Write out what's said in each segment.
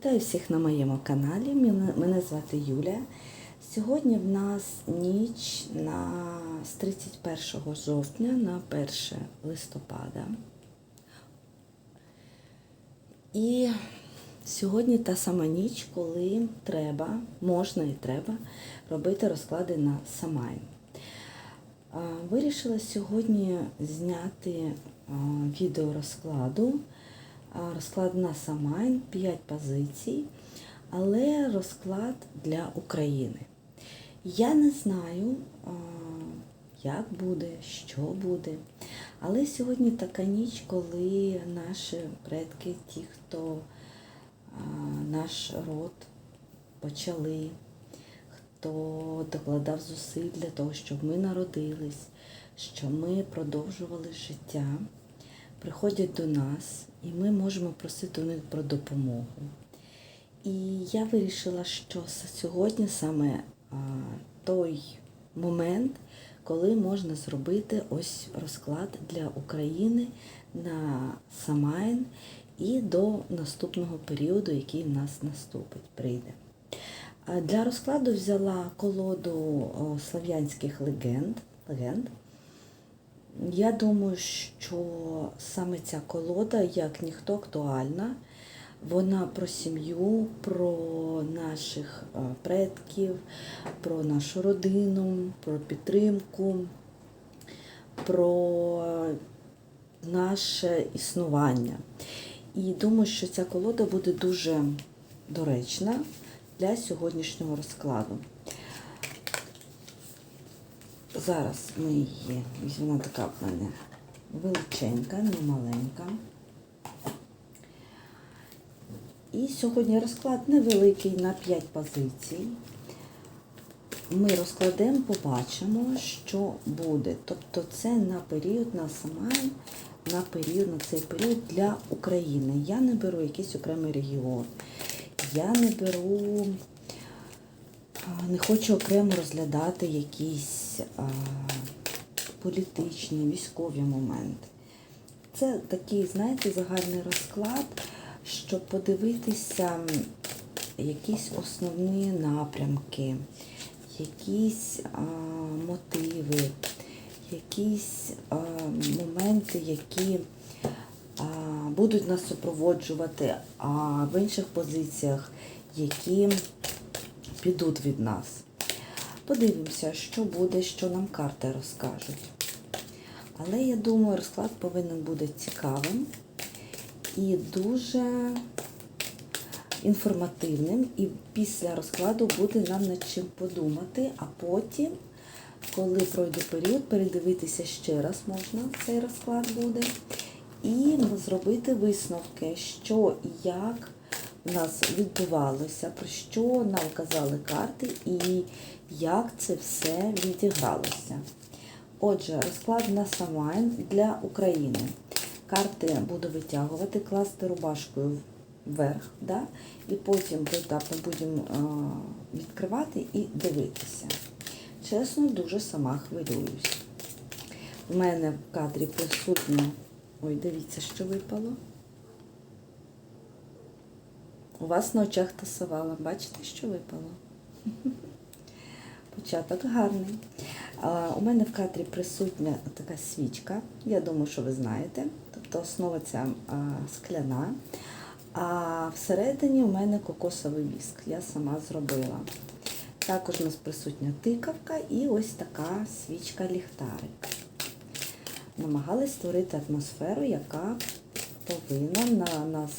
Вітаю всіх на моєму каналі. Мене, звати Юля. Сьогодні в нас ніч на, з 31 жовтня на 1 листопада. І сьогодні та сама ніч, коли треба, можна і треба робити розклади на Самайн. Вирішила сьогодні зняти відео розкладу. А, Розклад на Самайн 5 позицій, але розклад для України. Я не знаю, як буде, що буде. Але сьогодні така ніч, коли наші предки, ті, хто наш род почали, хто докладав зусиль для того, щоб ми народились, що ми продовжували життя, приходять до нас, і ми можемо просити у них про допомогу. І я вирішила, що сьогодні саме той момент, коли можна зробити ось розклад для України на Самайн і до наступного періоду, який в нас наступить, прийде. Для розкладу взяла колоду о, слав'янських легенд. легенд. Я думаю, що саме ця колода, як ніхто, актуальна. Вона про сім'ю, про наших е, предків, про нашу родину, про підтримку, про наше існування. І думаю, що ця колода буде дуже доречна для сьогоднішнього розкладу. Зараз ми її, вона така в мене величенька, не маленька. І сьогодні розклад невеликий на 5 позицій. Ми розкладемо, побачимо, що буде. Тобто це на період, на Самайн, на період, на цей період для України. Я не беру якийсь окремий регіон. Я не беру, не хочу окремо розглядати якісь а, політичні, військові моменти. Це такий, знаєте, загальний розклад, щоб подивитися якісь основні напрямки, якісь а, мотиви, якісь а, моменти, які будуть нас супроводжувати, а в інших позиціях, які підуть від нас. Подивимося, що буде, що нам карти розкажуть. Але я думаю, розклад повинен бути цікавим і дуже інформативним. І після розкладу буде нам над чим подумати, а потім, коли пройде період, передивитися ще раз можна, цей розклад буде. І зробити висновки, що і як в нас відбувалося, про що нам казали карти і як це все відігралося. Отже, розклад на Самайн для України. Карти буду витягувати, класти рубашкою вверх, да? і потім поетапно будемо відкривати і дивитися. Чесно, дуже сама хвилююсь. У мене в кадрі присутня. Ой, дивіться, що випало. У вас на очах тасувала. Бачите, що випало? Початок гарний. У мене в кадрі присутня така свічка. Я думаю, що ви знаєте. Тобто основа ця скляна. А всередині у мене кокосовий віск. Я сама зробила. Також у нас присутня тикавка і ось така свічка-ліхтарик. Намагалась створити атмосферу, яка повинна на нас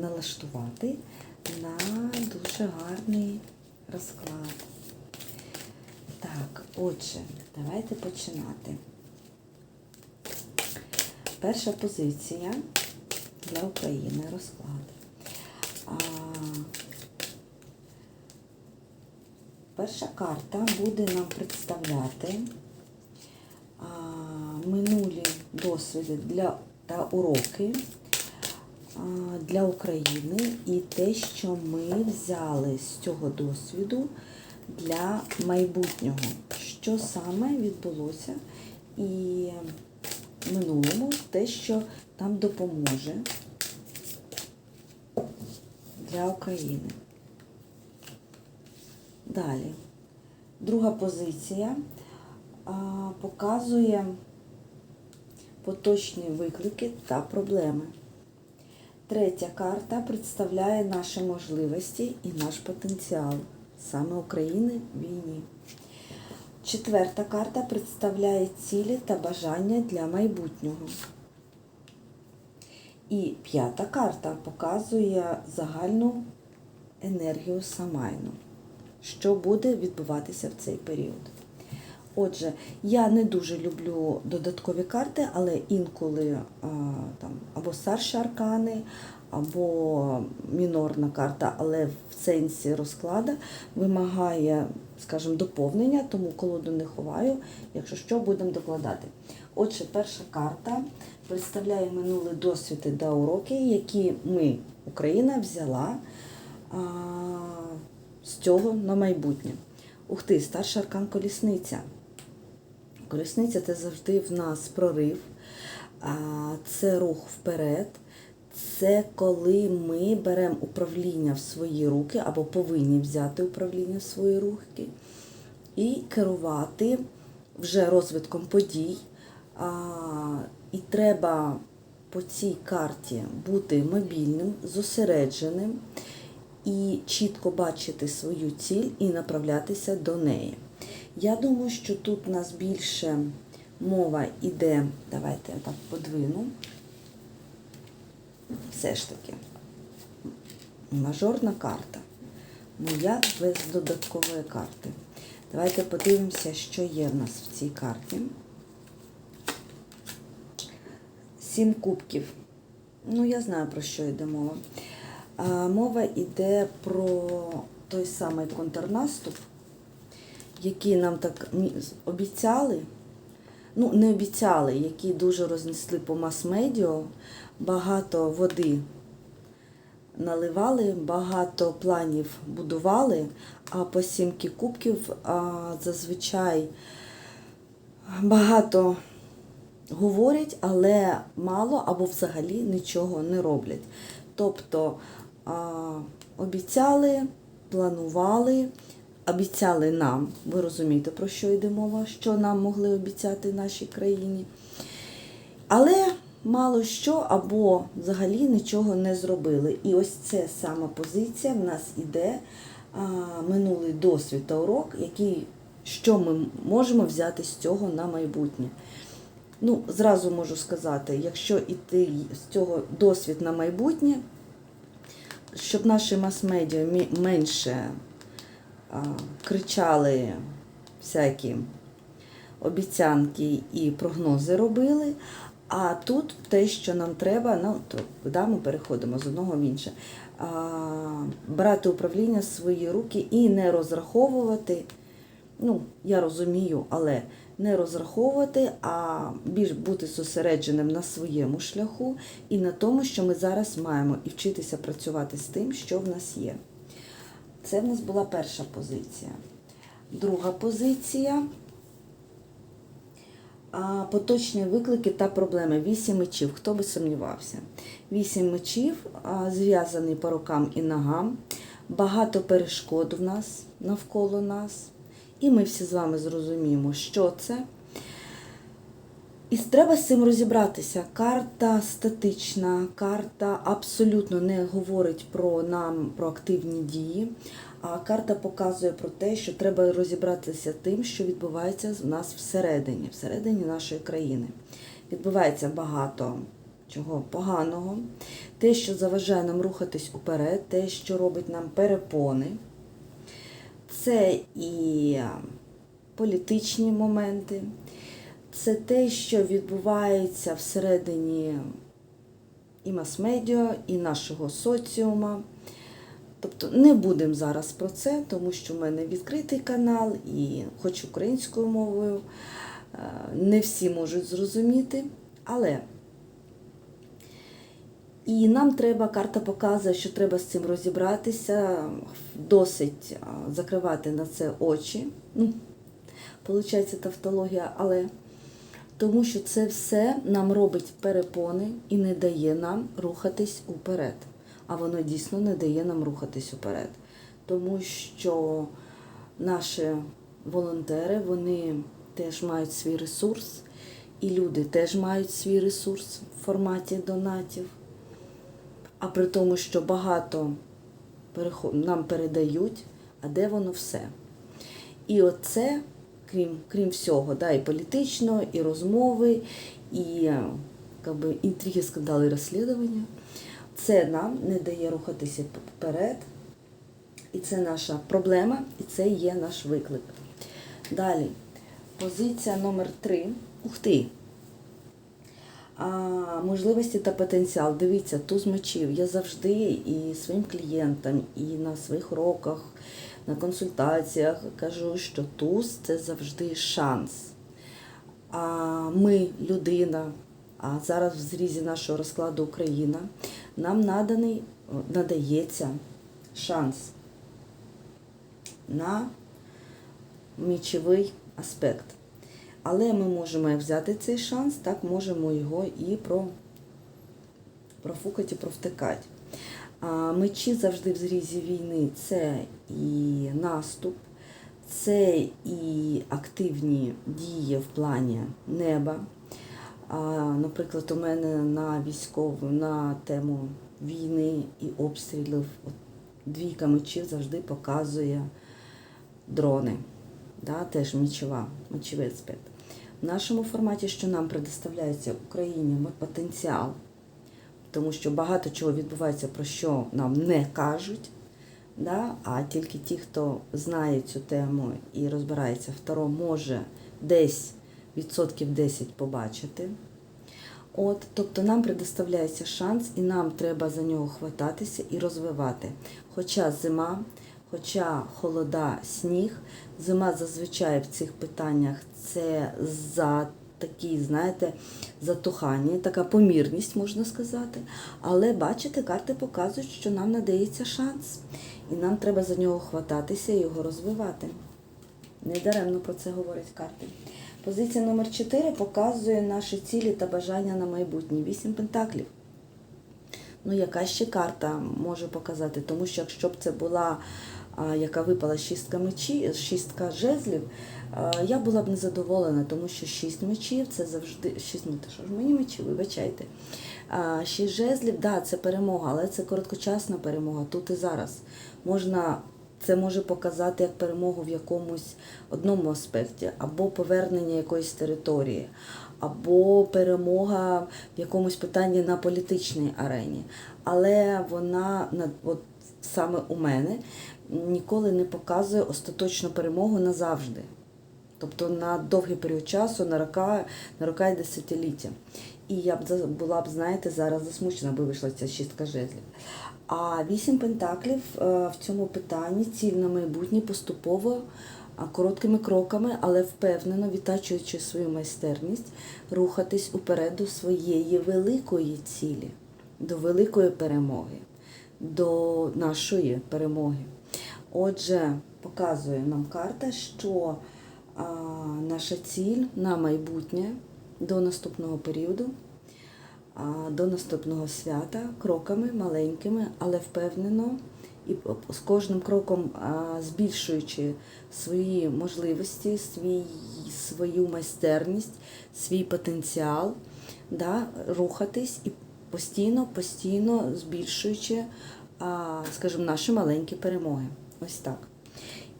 налаштувати на дуже гарний розклад. Так, отже, давайте починати. Перша позиція для України розклад. А, перша карта буде нам представляти а, минулі досвіди для, та уроки для України і те, що ми взяли з цього досвіду для майбутнього, що саме відбулося і минулому те, що нам допоможе для України. Далі. Друга позиція показує поточні виклики та проблеми. Третя карта представляє наші можливості і наш потенціал саме України в війні. Четверта карта представляє цілі та бажання для майбутнього. І п'ята карта показує загальну енергію Самайну, що буде відбуватися в цей період. Отже, я не дуже люблю додаткові карти, але інколи а, там, або старші аркани, або мінорна карта, але в сенсі розклада вимагає, скажімо, доповнення, тому колоду не ховаю, якщо що, будемо докладати. Отже, перша карта представляє минулий досвід та уроки, які ми, Україна, взяла а, з цього на майбутнє. Ух ти, старший аркан колісниця. Колісниця це завжди в нас прорив, це рух вперед. Це коли ми беремо управління в свої руки або повинні взяти управління в свої руки і керувати вже розвитком подій. І треба по цій карті бути мобільним, зосередженим і чітко бачити свою ціль і направлятися до неї. Я думаю, що тут у нас більше мова йде, давайте я так подвину. Все ж таки, мажорна карта. Моя без додаткової карти. Давайте подивимося, що є в нас в цій карті. Сім кубків. Ну, я знаю, про що йде мова. Мова йде про той самий контрнаступ, який нам так обіцяли. Ну, не обіцяли, які дуже рознесли по мас-медіа, багато води наливали, багато планів будували, а по сімки кубків а, зазвичай багато говорять, але мало або взагалі нічого не роблять. Тобто а, обіцяли, планували, обіцяли нам, ви розумієте, про що йде мова, що нам могли обіцяти нашій країні. Але мало що або взагалі нічого не зробили. І ось це сама позиція в нас іде а, минулий досвід та урок, який, що ми можемо взяти з цього на майбутнє. Ну, зразу можу сказати, якщо йти з цього досвід на майбутнє, щоб наші мас-медіа менше кричали всякі обіцянки і прогнози робили. А тут те, що нам треба, ну то да, ми переходимо з одного в інше. А, брати управління в свої руки і не розраховувати. Ну, я розумію, але не розраховувати, а більш бути зосередженим на своєму шляху і на тому, що ми зараз маємо, і вчитися працювати з тим, що в нас є. Це в нас була перша позиція. Друга позиція поточні виклики та проблеми. Вісім мечів. Хто би сумнівався? Вісім мечів, зв'язаний по рукам і ногам. Багато перешкод в нас навколо нас. І ми всі з вами зрозуміємо, що це. І треба з цим розібратися. Карта статична, карта абсолютно не говорить про нам про активні дії. А карта показує про те, що треба розібратися тим, що відбувається в нас всередині, всередині нашої країни. Відбувається багато чого поганого, те, що заважає нам рухатись уперед, те, що робить нам перепони. Це і політичні моменти, це те, що відбувається всередині і мас-медіа, і нашого соціума. Тобто не будемо зараз про це, тому що в мене відкритий канал, і хоч українською мовою е, не всі можуть зрозуміти, але і нам треба, карта показує, що треба з цим розібратися, досить закривати на це очі. Ну, Получається тавтологія, але тому що це все нам робить перепони і не дає нам рухатись уперед. а воно дійсно не дає нам рухатись уперед. Тому що наші волонтери вони теж мають свій ресурс, і люди теж мають свій ресурс в форматі донатів. А при тому, що багато нам передають, а де воно все? І оце, крім, крім всього, да, і політично, і розмови, і е, би, інтриги, скандали, розслідування, це нам не дає рухатися вперед. І це наша проблема, і це є наш виклик. Далі, позиція номер три. Ух ти! А, можливості та потенціал. Дивіться, туз мечів. Я завжди і своїм клієнтам, і на своїх уроках, на консультаціях кажу, що туз це завжди шанс. А ми, людина, а зараз в зрізі нашого розкладу Україна, нам наданий, надається шанс на мічовий аспект. Але ми можемо взяти цей шанс, так можемо його і про, профукати, і провтикати. Мечі завжди в зрізі війни це і наступ, це і активні дії в плані неба. Наприклад, у мене на військову на тему війни і обстрілів двійка мечів завжди показує дрони. Да, теж мечова, мечовий аспект. В нашому форматі, що нам предоставляється Україні потенціал, тому що багато чого відбувається, про що нам не кажуть. Да? А тільки ті, хто знає цю тему і розбирається в Таро, може десь відсотків 10 побачити. От, тобто нам предоставляється шанс, і нам треба за нього хвататися і розвивати. Хоча зима, хоча холода, сніг, зима зазвичай в цих питаннях це за такі, знаєте, затухання, така помірність, можна сказати. Але бачите, карти показують, що нам надається шанс, і нам треба за нього хвататися і його розвивати. Недаремно про це говорять карти. Позиція номер 4 показує наші цілі та бажання на майбутнє. Вісім пентаклів. Ну, яка ще карта може показати? Тому що якщо б це була, яка випала шістка мечі, шістка жезлів, я була б незадоволена, тому що шість мечів це завжди. Шість, ну, що ж мені мечі, вибачайте. А, шість жезлів, да, це перемога, але це короткочасна перемога тут і зараз. Можна це може показати як перемогу в якомусь одному аспекті, або повернення якоїсь території, або перемога в якомусь питанні на політичній арені. Але вона на- от саме у мене ніколи не показує остаточну перемогу назавжди. Тобто на довгий період часу, на рока, на рока і десятиліття. І я б була б, знаєте, зараз засмучена, аби вийшла ця шістка жезлів. А вісім пентаклів е, в цьому питанні ціль на майбутнє поступово короткими кроками, але впевнено, відтачуючи свою майстерність, рухатись уперед до своєї великої цілі, до великої перемоги, до нашої перемоги. Отже, показує нам карта, що наша ціль на майбутнє до наступного періоду, до наступного свята кроками маленькими, але впевнено і з кожним кроком збільшуючи свої можливості, свій, свою майстерність, свій потенціал, да, рухатись і постійно, постійно збільшуючи, скажімо, наші маленькі перемоги. Ось так.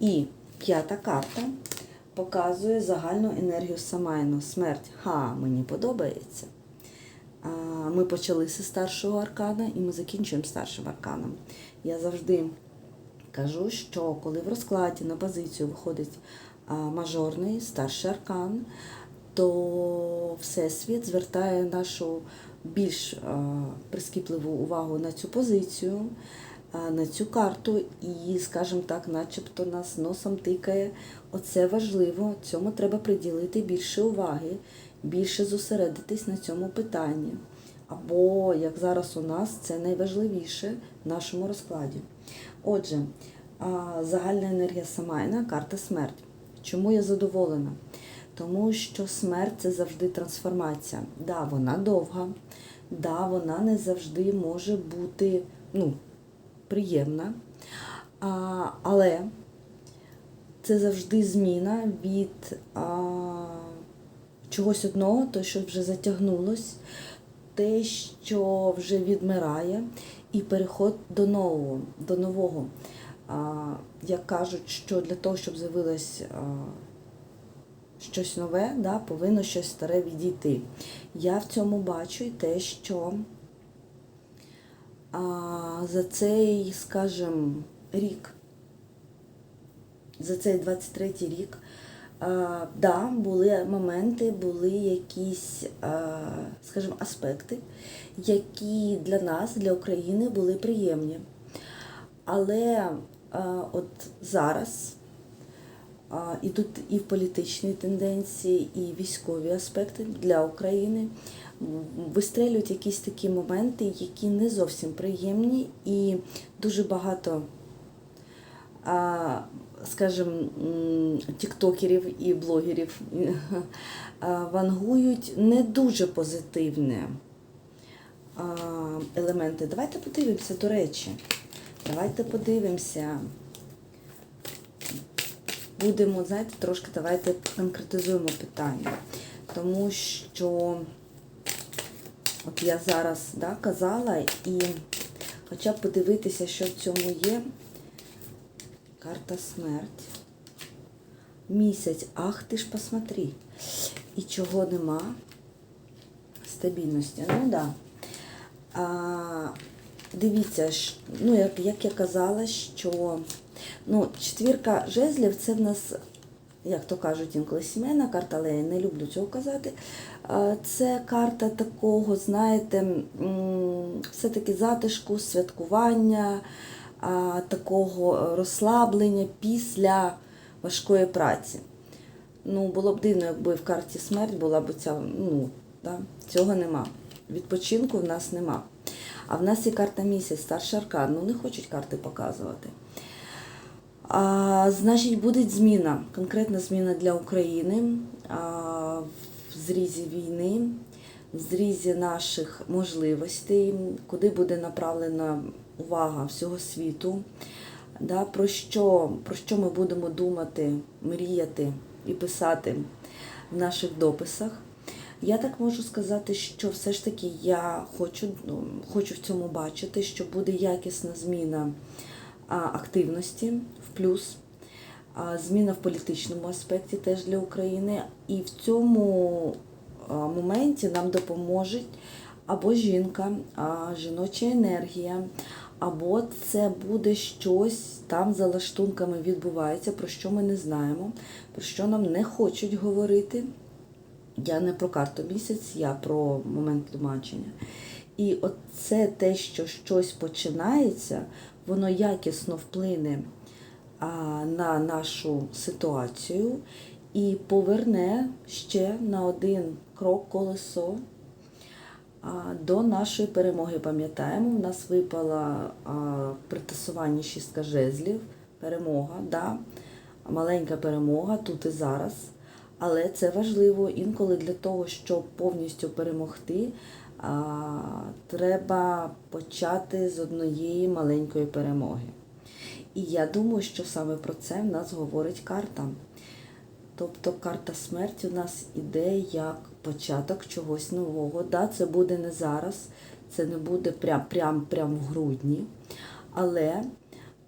І п'ята карта показує загальну енергію Самайну. Смерть. Ха, мені подобається. Ми почали зі старшого аркана і ми закінчуємо старшим арканом. Я завжди кажу, що коли в розкладі на позицію виходить мажорний старший аркан, то Всесвіт звертає нашу більш прискіпливу увагу на цю позицію, на цю карту, і, скажімо так, начебто нас носом тикає. Оце важливо, цьому треба приділити більше уваги, більше зосередитись на цьому питанні. Або, як зараз у нас, це найважливіше в нашому розкладі. Отже, загальна енергія Самайна, карта смерть. Чому я задоволена? Тому що смерть це завжди трансформація. Да, вона довга, да, вона не завжди може бути ну, приємна. А, але це завжди зміна від а, чогось одного, то, що вже затягнулось, те, що вже відмирає, і переход до нового. До нового. А, як кажуть, що для того, щоб з'явилось щось нове, да, повинно щось старе відійти. Я в цьому бачу і те, що за цей, скажімо, рік, за цей 23-й рік, а, да, були моменти, були якісь, скажімо, аспекти, які для нас, для України, були приємні. Але от зараз а, і в політичні тенденції, і військові аспекти для України вистрелюють якісь такі моменти, які не зовсім приємні, і дуже багато, скажімо, тіктокерів і блогерів вангують не дуже позитивне елементи. Давайте подивимося, до речі. Давайте подивимося. Будемо, знаєте, трошки давайте конкретизуємо питання. Тому що от я зараз да, казала і хоча б подивитися, що в цьому є. Карта смерть. Місяць. Ах ти ж посмотри. І чого нема? Стабільності. Ну. Да. А, Дивіться, ну як, як я казала, що ну, четвірка жезлів це в нас, як то кажуть, інколи сімейна карта, але я не люблю цього казати. Це карта такого, знаєте, все-таки затишку, святкування, такого розслаблення після важкої праці. Ну, було б дивно, якби в карті смерть була б ця, ну, да, цього нема. Відпочинку в нас нема. А в нас є карта місяць, старший аркан. Ну, не хочуть карти показувати. А, значить, буде зміна, конкретна зміна для України а, в зрізі війни, в зрізі наших можливостей, куди буде направлена увага всього світу. Да, про, що, про що ми будемо думати, мріяти і писати в наших дописах. Я так можу сказати, що все ж таки я хочу, ну, хочу в цьому бачити, що буде якісна зміна активності в плюс, зміна в політичному аспекті теж для України. І в цьому моменті нам допоможе або жінка, а, жіноча енергія, або це буде щось там за лаштунками відбувається, про що ми не знаємо, про що нам не хочуть говорити. Я не про карту місяць, я про момент тлумачення. І от це те, що щось починається, воно якісно вплине на нашу ситуацію і поверне ще на один крок колесо до нашої перемоги. Пам'ятаємо, в нас випала а, при тасуванні шістка жезлів, перемога, да? маленька перемога тут і зараз. Але це важливо інколи для того, щоб повністю перемогти, треба почати з однієї маленької перемоги. І я думаю, що саме про це в нас говорить карта. Тобто карта смерті у нас іде як початок чогось нового. Да, це буде не зараз, це не буде прям, прям, прям в грудні. Але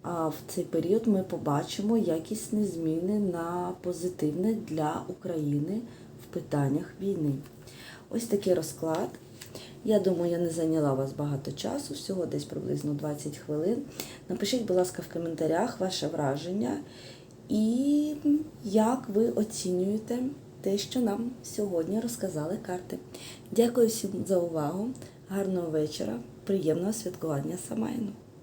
а в цей період ми побачимо якісні зміни на позитивне для України в питаннях війни. Ось такий розклад. Я думаю, я не зайняла вас багато часу, всього десь приблизно 20 хвилин. Напишіть, будь ласка, в коментарях ваше враження і як ви оцінюєте те, що нам сьогодні розказали карти. Дякую всім за увагу, гарного вечора, приємного святкування Самайну.